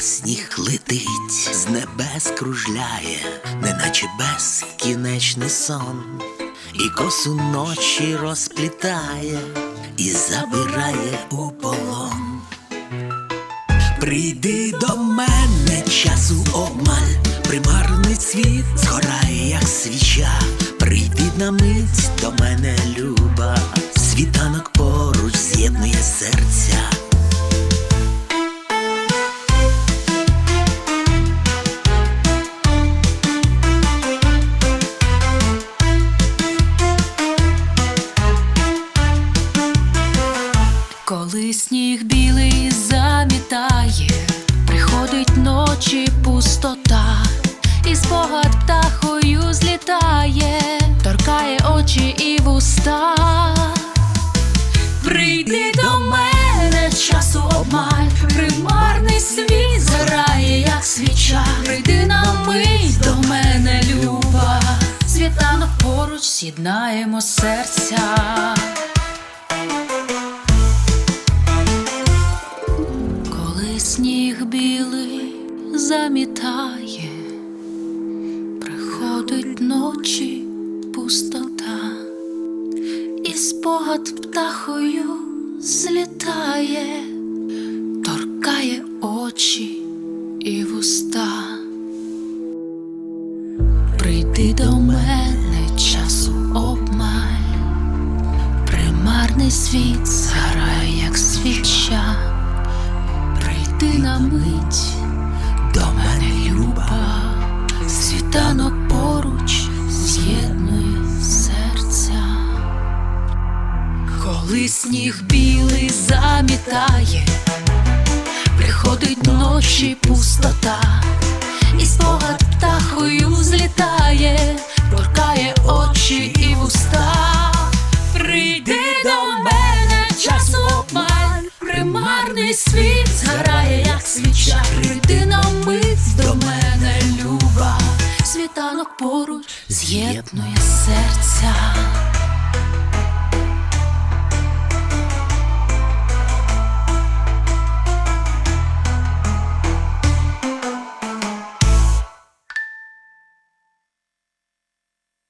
сніг летить, з небес кружляє, неначе безкінечний сон, і косу ночі розплітає, і забирає у полон. Прийди до мене, часу обмаль, примарний світ згорає, як свіча. Прийди на мить до мене, люба, світанок поруч з'єднує серця. Коли сніг білий замітає, приходить ночі пустота, і спогад птахою злітає, торкає очі і вуста. Прийди до мене, часу обмаль, примарний світ згорає, як свіча. Прийди на мить до мене, люба, світанок поруч з'єднаємо серця. Замітає, приходить ночі пустота, і спогад птахою злітає, торкає очі і вуста. Прийди до мене часу обмаль, примарний світ згорає, як свіча. Прийди на мить світанок поруч з'єднує серця. Коли сніг білий замітає, приходить ночі пустота, і спогад птахою злітає, торкає очі і вуста. Прийди до мене, часу обмаль, примарний світ поруч з'єднує серця.